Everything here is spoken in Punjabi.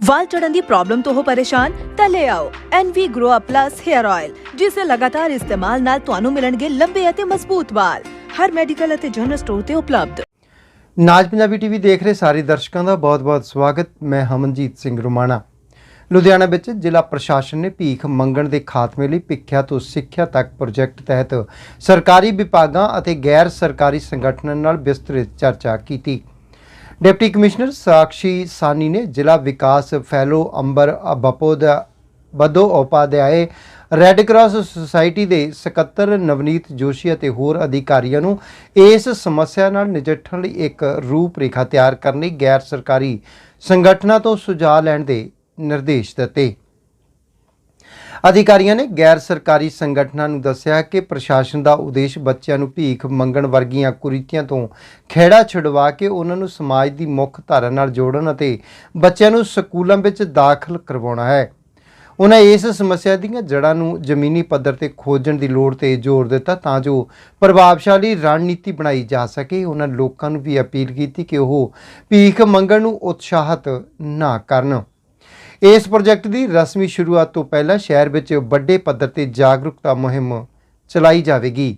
ਵਾਲ ਚੜਨ ਦੀ ਪ੍ਰੋਬਲਮ ਤੋਂ ਹੋ ਪਰੇਸ਼ਾਨ, ਤਾਂ ਲੈ ਆਓ NV Grow Up Plus Hair Oil ਜਿਸ ਦੇ ਲਗਾਤਾਰ ਇਸਤੇਮਾਲ ਨਾਲ ਤੁਹਾਨੂੰ ਮਿਲਣਗੇ ਲੰਬੇ ਅਤੇ ਮਜ਼ਬੂਤ ਵਾਲ। ਹਰ ਮੈਡੀਕਲ ਅਤੇ ਜਨਰਲ ਸਟੋਰ ਤੇ ਉਪਲਬਧ। ਨਾਜ ਪੰਜਾਬੀ ਟੀਵੀ ਦੇਖ ਰਹੇ ਸਾਰੇ ਦਰਸ਼ਕਾਂ ਦਾ ਬਹੁਤ-ਬਹੁਤ ਸਵਾਗਤ। ਮੈਂ ਹਮਨਜੀਤ ਸਿੰਘ ਰੁਮਾਣਾ। ਲੁਧਿਆਣਾ ਵਿੱਚ ਜ਼ਿਲ੍ਹਾ ਪ੍ਰਸ਼ਾਸਨ ਨੇ ਭੀਖ ਮੰਗਣ ਦੇ ਖਾਤਮੇ ਲਈ ਭਿੱਖਿਆ ਤੋਂ ਸਿੱਖਿਆ ਤੱਕ ਪ੍ਰੋਜੈਕਟ ਤਹਿਤ ਸਰਕਾਰੀ ਵਿਭਾਗਾਂ ਅਤੇ ਗੈਰ ਸਰਕਾਰੀ ਸੰਗਠਨਾਂ ਨਾਲ ਵਿਸਤ੍ਰਿਤ ਚਰਚਾ ਕੀਤੀ। ਡਿਪਟੀ ਕਮਿਸ਼ਨਰ ਸਾਕਸ਼ੀ ਸਾਨੀ ਨੇ ਜ਼ਿਲ੍ਹਾ ਵਿਕਾਸ ਫੈਲੋ ਅੰਬਰ ਬਪੋਦ ਬਦੋ ਉਪਾਧਿਆਏ ਰੈੱਡ ਕਰਾਸ ਸੁਸਾਇਟੀ ਦੇ ਸਕੱਤਰ ਨਵਨੀਤ ਜੋਸ਼ੀ ਅਤੇ ਹੋਰ ਅਧਿਕਾਰੀਆਂ ਨੂੰ ਇਸ ਸਮੱਸਿਆ ਨਾਲ ਨਜਿੱਠਣ ਲਈ ਇੱਕ ਰੂਪਰੇਖਾ ਤਿਆਰ ਕਰਨ ਲਈ ਗੈਰ ਸਰਕਾਰੀ ਸੰਗਠਨਾਂ ਤੋਂ ਸੁਝਾਅ ਲੈਣ ਦੇ ਨਿਰਦੇਸ਼ ਦਿੱਤੇ। ਅਧਿਕਾਰੀਆਂ ਨੇ ਗੈਰ ਸਰਕਾਰੀ ਸੰਗਠਨਾਂ ਨੂੰ ਦੱਸਿਆ ਕਿ ਪ੍ਰਸ਼ਾਸਨ ਦਾ ਉਦੇਸ਼ ਬੱਚਿਆਂ ਨੂੰ ਭੀਖ ਮੰਗਣ ਵਰਗੀਆਂ ਕੁਰੀਤੀਆਂ ਤੋਂ ਖੇੜਾ ਛੁਡਵਾ ਕੇ ਉਹਨਾਂ ਨੂੰ ਸਮਾਜ ਦੀ ਮੁੱਖ ਧਾਰਾ ਨਾਲ ਜੋੜਨ ਅਤੇ ਬੱਚਿਆਂ ਨੂੰ ਸਕੂਲਾਂ ਵਿੱਚ ਦਾਖਲ ਕਰਵਾਉਣਾ ਹੈ। ਉਹਨਾਂ ਇਸ ਸਮੱਸਿਆ ਦੀਆਂ ਜੜ੍ਹਾਂ ਨੂੰ ਜ਼ਮੀਨੀ ਪੱਧਰ ਤੇ ਖੋਜਣ ਦੀ ਲੋੜ ਤੇ ਜ਼ੋਰ ਦਿੱਤਾ ਤਾਂ ਜੋ ਪ੍ਰਭਾਵਸ਼ਾਲੀ ਰਣਨੀਤੀ ਬਣਾਈ ਜਾ ਸਕੇ। ਉਹਨਾਂ ਲੋਕਾਂ ਨੂੰ ਵੀ ਅਪੀਲ ਕੀਤੀ ਕਿ ਉਹ ਭੀਖ ਮੰਗਣ ਨੂੰ ਉਤਸ਼ਾਹਤ ਨਾ ਕਰਨ। ਇਸ ਪ੍ਰੋਜੈਕਟ ਦੀ ਰਸਮੀ ਸ਼ੁਰੂਆਤ ਤੋਂ ਪਹਿਲਾਂ ਸ਼ਹਿਰ ਵਿੱਚ ਵੱਡੇ ਪੱਧਰ ਤੇ ਜਾਗਰੂਕਤਾ ਮੁਹਿੰਮ ਚਲਾਈ ਜਾਵੇਗੀ।